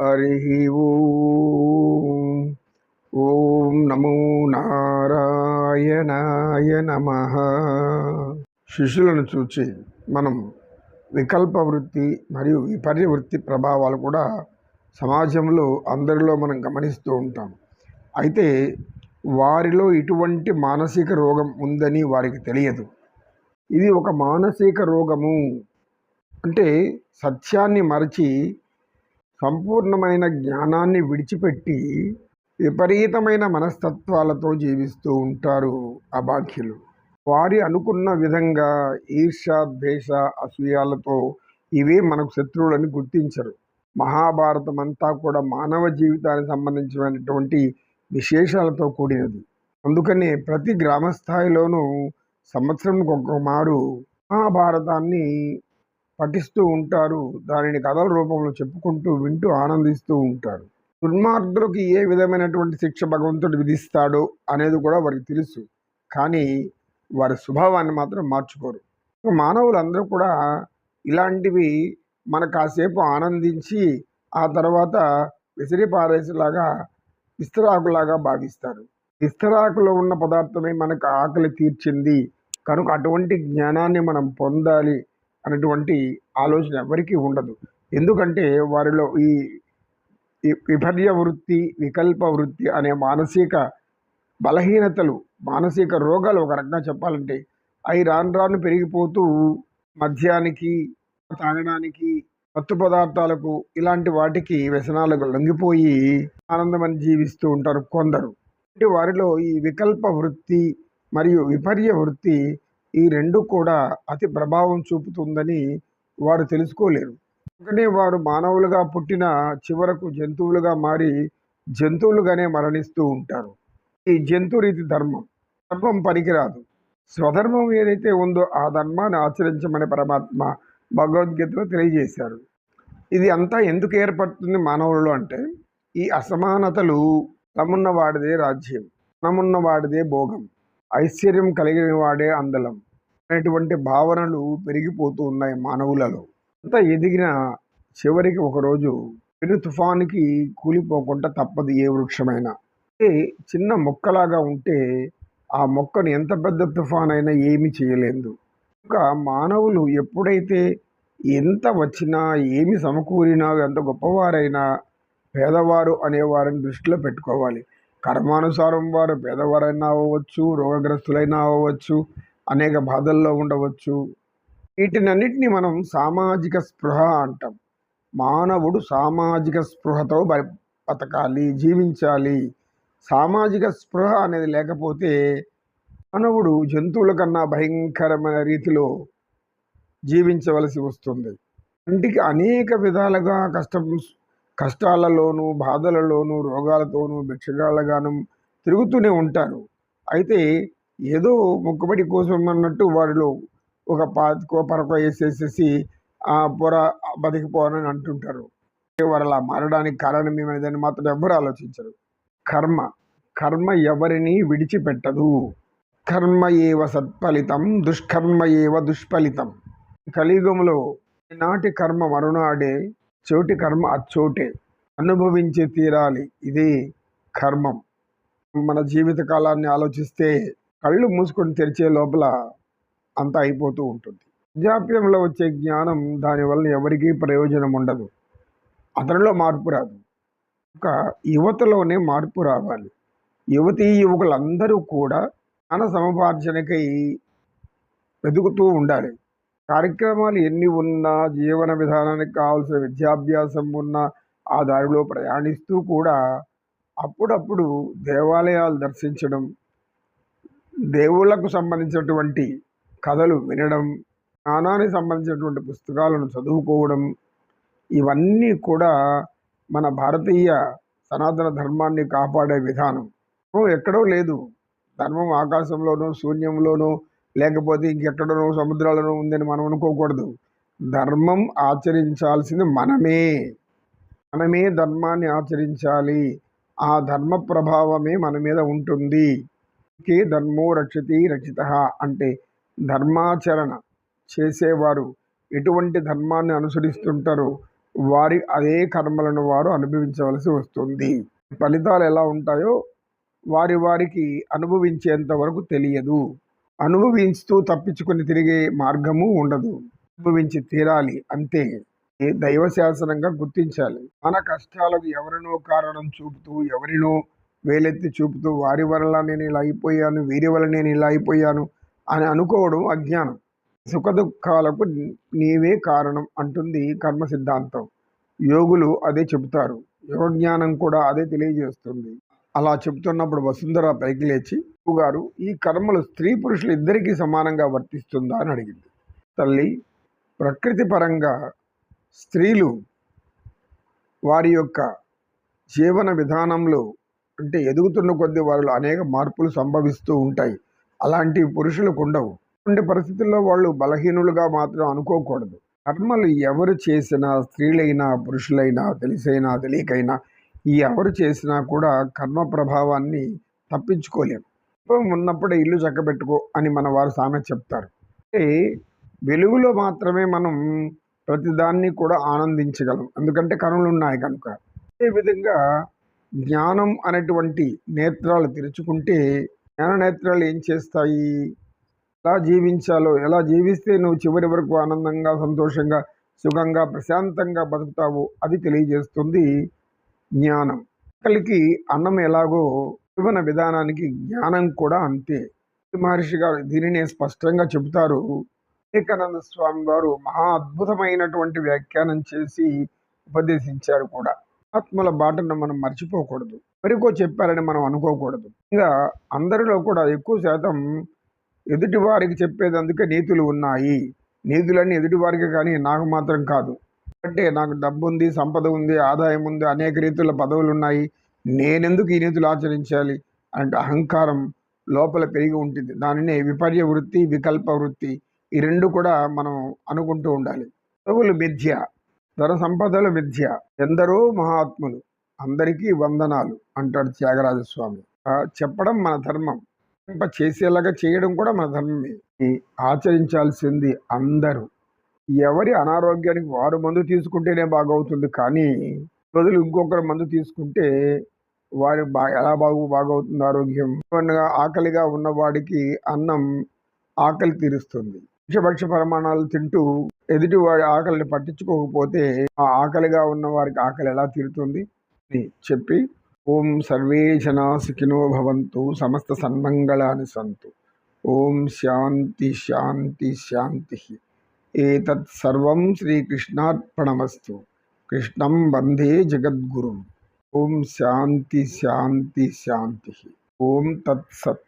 హరి ఓం ఓం నమో నారాయణాయ నమ శిష్యులను చూచి మనం వికల్ప వృత్తి మరియు విపర్య వృత్తి ప్రభావాలు కూడా సమాజంలో అందరిలో మనం గమనిస్తూ ఉంటాం. అయితే వారిలో ఇటువంటి మానసిక రోగం ఉందని వారికి తెలియదు. ఇది ఒక మానసిక రోగము. అంటే సత్యాన్ని మరచి సంపూర్ణమైన జ్ఞానాన్ని విడిచిపెట్టి విపరీతమైన మనస్తత్వాలతో జీవిస్తూ ఉంటారు అబాఖ్యులు వారి అనుకున్న విధంగా ఈర్ష ద్వేష అసూయాలతో ఇవే మనకు శత్రువులని గుర్తించరు. మహాభారతం అంతా కూడా మానవ జీవితానికి సంబంధించినటువంటి విశేషాలతో కూడినది. అందుకనే ప్రతి గ్రామ స్థాయిలోనూ సంవత్సరంకి ఒక మారు మహాభారతాన్ని పఠిస్తూ ఉంటారు. దానిని కథల రూపంలో చెప్పుకుంటూ వింటూ ఆనందిస్తూ ఉంటారు. దుర్మార్గులకు ఏ విధమైనటువంటి శిక్ష భగవంతుడు విధిస్తాడో అనేది కూడా వారికి తెలుసు. కానీ వారి స్వభావాన్ని మాత్రం మార్చుకోరు. మానవులందరూ కూడా ఇలాంటివి మన కాసేపు ఆనందించి ఆ తర్వాత విసిరి పారేసేలాగా విస్తరాకులాగా భావిస్తారు. విస్తరాకులో ఉన్న పదార్థమే మనకు ఆకలి తీర్చింది. కనుక అటువంటి జ్ఞానాన్ని మనం పొందాలి. అనేటువంటి ఆలోచన ఎవరికీ ఉండదు. ఎందుకంటే వారిలో ఈ విపర్య వృత్తి వికల్ప వృత్తి అనే మానసిక బలహీనతలు మానసిక రోగాలు ఒక రకంగా చెప్పాలంటే అవి రాను రాను పెరిగిపోతూ మద్యానికి తాగడానికి మత్తు పదార్థాలకు ఇలాంటి వాటికి వ్యసనాలకు లొంగిపోయి ఆనందమని జీవిస్తూ ఉంటారు కొందరు. వారిలో ఈ వికల్ప వృత్తి మరియు విపర్య వృత్తి ఈ రెండు కూడా అతి ప్రభావం చూపుతుందని వారు తెలుసుకోలేరు. అందుకనే వారు మానవులుగా పుట్టిన చివరకు జంతువులుగా మారి జంతువులుగానే మరణిస్తూ ఉంటారు. ఈ జంతు రీతి ధర్మం ధర్మం పనికిరాదు. స్వధర్మం ఏదైతే ఉందో ఆ ధర్మాన్ని ఆచరించమని పరమాత్మ భగవద్గీతలో తెలియజేశారు. ఇది అంతా ఎందుకు ఏర్పడుతుంది మానవులు అంటే ఈ అసమానతలు తమున్న వాడిదే రాజ్యం తనమున్న వాడిదే భోగం ఐశ్వర్యం కలిగిన వాడే అందలం. అనేటువంటి భావనలు పెరిగిపోతూ ఉన్నాయి మానవులలో. అంత ఎదిగిన చివరికి ఒకరోజు పెను తుఫానికి కూలిపోకుండా తప్పదు ఏ వృక్షమైనా. చిన్న మొక్కలాగా ఉంటే ఆ మొక్కను ఎంత పెద్ద తుఫాన్ అయినా ఏమి చేయలేదు. ఇంకా మానవులు ఎప్పుడైతే ఎంత వచ్చినా ఏమి సమకూరినా ఎంత గొప్పవారైనా పేదవారు అనేవారిని దృష్టిలో పెట్టుకోవాలి. కర్మానుసారం వారు పేదవారైనా అవ్వచ్చు రోగగ్రస్తులైనా అవ్వచ్చు అనేక బాధల్లో ఉండవచ్చు. వీటినన్నిటిని మనం సామాజిక స్పృహ అంటాం. మానవుడు సామాజిక స్పృహతో బ- బతకాలి జీవించాలి. సామాజిక స్పృహ అనేది లేకపోతే మానవుడు జంతువుల కన్నా భయంకరమైన రీతిలో జీవించవలసి వస్తుంది. ఇంటికి అనేక విధాలుగా కష్టం కష్టాలలోనూ బాధలలోనూ రోగాలతోనూ భిక్షగాళ్ళగాను తిరుగుతూనే ఉంటారు. అయితే ఏదో మొక్కుబడి కోసం అన్నట్టు వాళ్ళు ఒక పాతికో పరకో వేసేసేసి ఆ పొర బతికిపోవాలని అంటుంటారు. వారు అలా మారడానికి కారణం ఏమైనదని మాత్రం ఎవ్వరు ఆలోచించరు. కర్మ. కర్మ ఎవరిని విడిచిపెట్టదు. కర్మ ఏవ సత్ఫలితం దుష్కర్మ ఏవ దుష్ఫలితం. కలియుగంలో నాటి కర్మ మరునాడే చోటి కర్మ అచ్చోటే. అనుభవించి తీరాలి. ఇది కర్మం. మన జీవిత కాలాన్ని ఆలోచిస్తే కళ్ళు మూసుకొని తెరిచే లోపల అంతా అయిపోతూ ఉంటుంది. వృద్ధాప్యంలో వచ్చే జ్ఞానం దానివల్ల ఎవరికీ ప్రయోజనం ఉండదు. అతనిలో మార్పు రాదు. ఒక యువతలోనే మార్పు రావాలి. యువతీ యువకులందరూ కూడా జ్ఞాన సమపార్జనకై వెతుకుతూ ఉండాలి. కార్యక్రమాలు ఎన్ని ఉన్నా జీవన విధానానికి కావాల్సిన విద్యాభ్యాసం ఉన్నా ఆ దారిలో ప్రయాణిస్తూ కూడా అప్పుడప్పుడు దేవాలయాలు దర్శించడం దేవుళ్ళకు సంబంధించినటువంటి కథలు వినడం జ్ఞానానికి సంబంధించినటువంటి పుస్తకాలను చదువుకోవడం ఇవన్నీ కూడా మన భారతీయ సనాతన ధర్మాన్ని కాపాడే విధానం. ఎక్కడో లేదు. ధర్మం ఆకాశంలోనూ శూన్యంలోనూ లేకపోతే ఇంకెక్కడనో సముద్రాలలో ఉందని మనం అనుకోకూడదు. ధర్మం ఆచరించాల్సింది మనమే. మనమే ధర్మాన్ని ఆచరించాలి. ఆ ధర్మ ప్రభావమే మన మీద ఉంటుంది. కే ధర్మో రక్షతి రక్షిత అంటే ధర్మాచరణ చేసేవారు. ఎటువంటి ధర్మాన్ని అనుసరిస్తుంటారో వారి అదే కర్మలను వారు అనుభవించవలసి వస్తుంది. ఫలితాలు ఎలా ఉంటాయో వారి వారికి అనుభవించేంత వరకు తెలియదు. అనుభవిస్తూ తప్పించుకొని తిరిగే మార్గము ఉండదు. అనుభవించి తీరాలి అంతే. ఏ గుర్తించాలి. మన కష్టాలకు ఎవరినో కారణం చూపుతూ ఎవరినో వేలెత్తి చూపుతూ వారి వల్ల నేను ఇలా అయిపోయాను వీరి వల్ల నేను ఇలా అయిపోయాను అని అనుకోవడం అజ్ఞానం. సుఖ దుఃఖాలకు నీవే కారణం అంటుంది కర్మ సిద్ధాంతం. యోగులు అదే చెబుతారు. యోగ జ్ఞానం కూడా అదే తెలియజేస్తుంది. అలా చెబుతున్నప్పుడు వసుంధర పైకి లేచి గారు ఈ కర్మలు స్త్రీ పురుషులు ఇద్దరికీ సమానంగా వర్తిస్తుందా? అని అడిగింది. తల్లి ప్రకృతి పరంగా స్త్రీలు వారి యొక్క జీవన విధానంలో అంటే ఎదుగుతున్న కొద్ది వారిలో అనేక మార్పులు సంభవిస్తూ ఉంటాయి. అలాంటి పురుషులకు ఉండవు. ఉండే పరిస్థితుల్లో వాళ్ళు బలహీనులుగా మాత్రం అనుకోకూడదు. కర్మలు ఎవరు చేసినా స్త్రీలైనా పురుషులైనా తెలిసైనా తెలియకైనా ఈ ఎవరు చేసినా కూడా కర్మ ప్రభావాన్ని తప్పించుకోలేము దీపం ఉన్నప్పుడే ఇల్లు చక్కబెట్టుకో అని మన వారు సామెత చెప్తారు. అంటే వెలుగులో మాత్రమే మనం ప్రతిదాన్ని కూడా ఆనందించగలం. ఎందుకంటే కనులు ఉన్నాయి కనుక. అదేవిధంగా జ్ఞానం అనేటువంటి నేత్రాలు తెరుచుకుంటే జ్ఞాన నేత్రాలు ఏం చేస్తాయి? ఎలా జీవించాలో ఎలా జీవిస్తే నువ్వు చివరి వరకు ఆనందంగా సంతోషంగా సుఖంగా ప్రశాంతంగా బతుకుతావు అది తెలియజేస్తుంది జ్ఞానం. ఆకలికి అన్నం ఎలాగో జీవన విధానానికి జ్ఞానం కూడా అంతే. మహర్షి గారు దీనినే స్పష్టంగా చెబుతారు. వివేకానంద స్వామి వారు మహా అద్భుతమైనటువంటి వ్యాఖ్యానం చేసి ఉపదేశించారు కూడా. ఆత్మల బాటను మనం మర్చిపోకూడదు. ఎవరికో చెప్పారని మనం అనుకోకూడదు. ఇంకా అందరిలో కూడా ఎక్కువ శాతం ఎదుటి వారికి చెప్పేది అందుకే నీతులు ఉన్నాయి. నీతులన్నీ ఎదుటి వారికి కానీ నాకు మాత్రం కాదు. అంటే నాకు డబ్బు ఉంది సంపద ఉంది ఆదాయం ఉంది అనేక రీతుల పదవులు ఉన్నాయి నేనెందుకు ఈ నీతులు ఆచరించాలి? అంటే అహంకారం లోపల పెరిగి ఉంటుంది. దానిని విపర్య వృత్తి వికల్ప వృత్తి ఈ రెండు కూడా మనం అనుకుంటూ ఉండాలి. పదవులు మిథ్య. ధన సంపదలు మిథ్య ఎందరో మహాత్ములు అందరికీ వందనాలు అంటాడు త్యాగరాజస్వామి. చెప్పడం మన ధర్మం. ఇంప చేసేలాగా చేయడం కూడా మన ధర్మమే. ఈ ఆచరించాల్సింది అందరూ. ఎవరి అనారోగ్యానికి వారు మందు తీసుకుంటేనే బాగవుతుంది కానీ బదులు ఇంకొకరు మందు తీసుకుంటే వారి బా ఎలా బాగు బాగవుతుంది ఆరోగ్యం? ఆకలిగా ఉన్నవాడికి అన్నం ఆకలి తీరుస్తుంది. విషభక్ష పరిమాణాలు తింటూ ఎదుటి వాడి ఆకలిని పట్టించుకోకపోతే ఆ ఆకలిగా ఉన్న వారికి ఆకలి ఎలా తీరుతుంది? అని చెప్పి ఓం సర్వే జనా సుఖినో భవంతు సమస్త సన్మంగళాని సంతు. ఓం శాంతి శాంతి శాంతి. ఏతత్ సర్వం శ్రీకృష్ణార్పణమస్తు. కృష్ణం వందే జగద్గురుం. ఓం శాంతి శాంతి శాంతి. ఓం తత్సత్